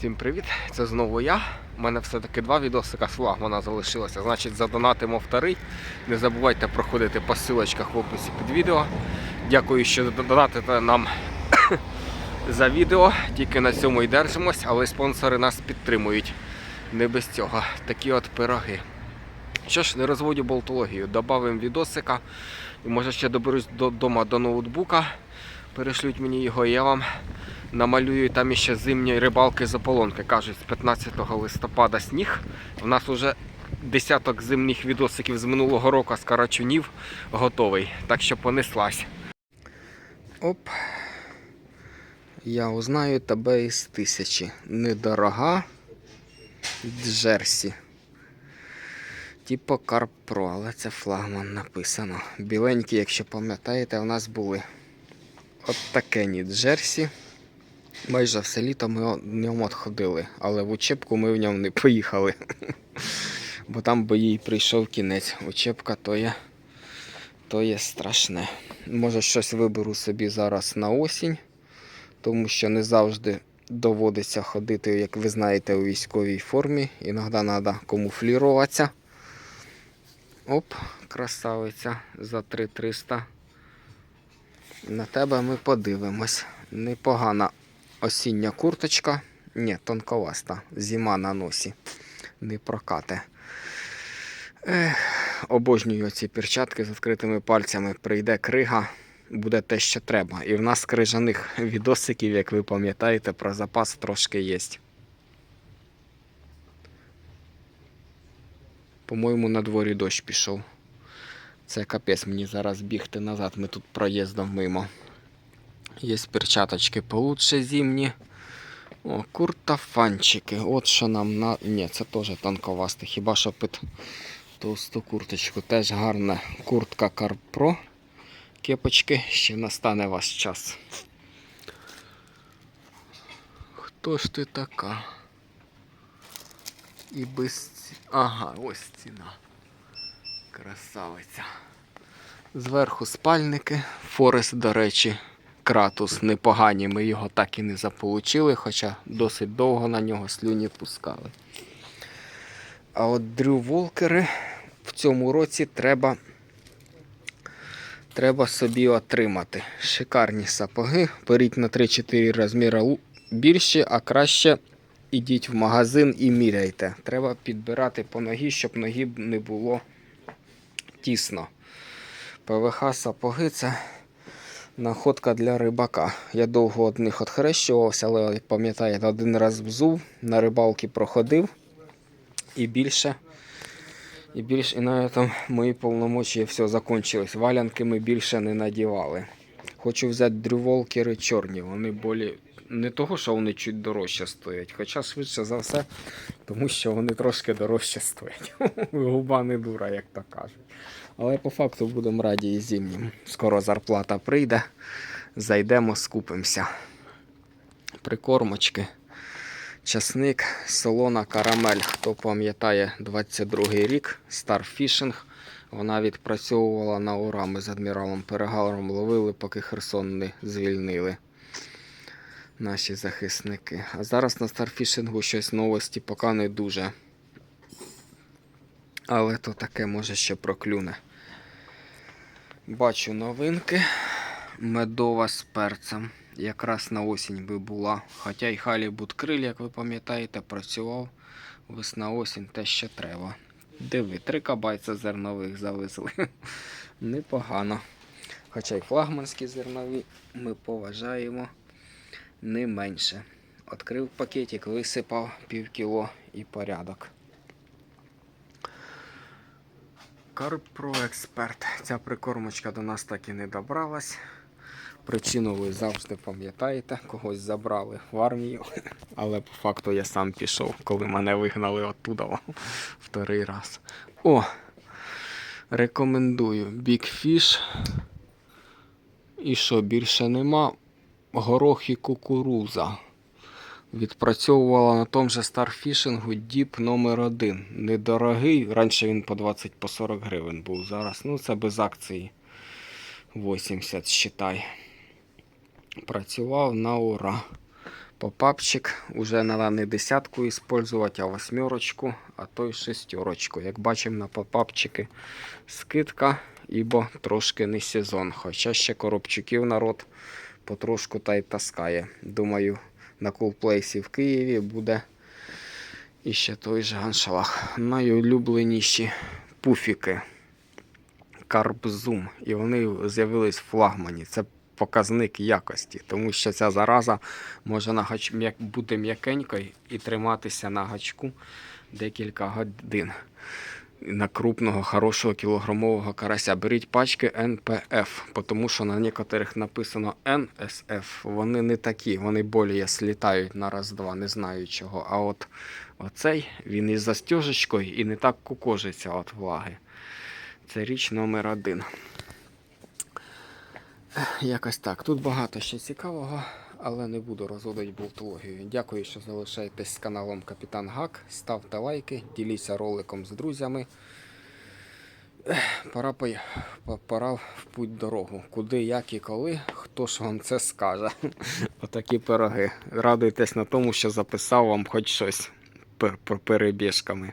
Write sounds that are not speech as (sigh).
Всім привіт! Це знову я. У мене все-таки два відосика з флагмана залишилося. Значить, задонатимо вторий. Не забувайте проходити по ссылочках в описі під відео. Дякую, що донатите нам (coughs) за відео. Тільки на цьому і держимось, але спонсори нас підтримують. Не без цього. Такі от пироги. Що ж, не розводю болтологію. Добавим відосика. І може ще доберусь додому до ноутбука. Перешлють мені його, і я вам намалюю там іще зимні рибалки з ополонки. Кажуть, з 15 листопада сніг. У нас вже десяток зимних відосиків з минулого року з карачунів готовий. Так що понеслась. Оп. Я узнаю тебе із тисячі. Недорога Джерсі. Типу Карп Про, але це флагман написано. Біленькі, якщо пам'ятаєте, у нас були. От таке ні Джерсі. Майже все літо ми в ньому от ходили, але в учебку ми в ньому не поїхали. Бо там би їй прийшов кінець. Учебка то є, то є страшне. Може щось виберу собі зараз на осінь, тому що не завжди доводиться ходити, як ви знаєте, у військовій формі. Іноді треба камуфліруватися. Оп, красавиця за 3300. На тебе ми подивимось. Непогана осіння курточка. Ні, тонковаста. Зима на носі. Не прокате. Ех, обожнюю ці перчатки з відкритими пальцями. Прийде крига, буде те, що треба. І в нас крижаних відосиків, як ви пам'ятаєте, про запас трошки є. По-моєму, на дворі дощ пішов. Це капець мені зараз бігти назад, ми тут проїздом мимо. Є перчаточки получше зимні. О, куртофанчики. От що нам на. Ні, це теж танковасте. Хіба що під товсту курточку. Теж гарна куртка Карпро. Кепочки, ще настане ваш час. Хто ж ти така? І без. Ага, ось ціна. Красавиця. Зверху спальники. Форест, до речі, кратус непогані. Ми його так і не заполучили, хоча досить довго на нього слюні пускали. А от дрю волкери в цьому році треба, треба собі отримати. Шикарні сапоги. Беріть на 3-4 розміри більші, а краще ідіть в магазин і міряйте. Треба підбирати по ногі, щоб ногі не було тісно. ПВХ сапоги це находка для рибака. Я довго од них відхрещувався, але пам'ятаєте, один раз взув, на рибалки проходив і більше. І більше, і на этом мої повномочі все закончились. Валянки ми більше не надівали. Хочу взяти дрюволкери чорні. Вони болі. Не того, що вони чуть дорожче стоять, хоча швидше за все, тому що вони трошки дорожче стоять. (laughs) Губа не дура, як то кажуть. Але по факту будемо раді і зимнім. Скоро зарплата прийде, зайдемо, скупимося. Прикормочки, часник, солона карамель. Хто пам'ятає 22-й рік, Starfishing. Вона відпрацьовувала на ура. Ми з адміралом Перегалом ловили, поки Херсон не звільнили наші захисники. А зараз на Старфішингу щось новості поки не дуже. Але то таке може ще проклюне. Бачу новинки. Медова з перцем. Якраз на осінь би була. Хоча й Халібут криль, як ви пам'ятаєте, працював весна осінь те, що треба. Диви, три кабайця зернових завезли. (laughs) Непогано. Хоча й флагманські зернові ми поважаємо не менше. Открив пакетик, висипав пів кіло і порядок. Карпро Експерт. Ця прикормочка до нас так і не добралась. Причину ви завжди пам'ятаєте, когось забрали в армію. (laughs) Але по факту я сам пішов, коли мене вигнали оттуда (laughs) вторий раз. О! Рекомендую Big Fish. І що більше нема? Горох і кукуруза. Відпрацьовувала на тому же старфішингу діп номер 1 Недорогий. Раніше він по 20 по 40 гривень був. Зараз, ну це без акції 80, считай. Працював на ура. Попапчик уже треба не десятку использувати, а восьмерочку, а то й шестерочку. Як бачимо на попапчики скидка, ібо трошки не сезон. Хоча ще коробчуків народ потрошку та й таскає. Думаю, на кулплейсі в Києві буде іще той же аншлаг. Найулюбленіші пуфіки. Карбзум. І вони з'явились в флагмані. Це показник якості, тому що ця зараза може на гач... бути м'якенькою і триматися на гачку декілька годин. На крупного, хорошого кілограмового карася. Беріть пачки НПФ, тому що на некоторих написано НСФ. Вони не такі, вони более слітають на раз-два, не знаю чого. А от оцей він із застіжечкою і не так кукожиться від влаги. Це річ номер один. Якось так. Тут багато ще цікавого, але не буду розводити болтологію. Дякую, що залишаєтесь з каналом Капітан Гак. Ставте лайки, діліться роликом з друзями. Пора, по- пора в путь дорогу. Куди, як і коли, хто ж вам це скаже. (laughs) Отакі пироги. Радуйтесь на тому, що записав вам хоч щось пер- пер- перебіжками.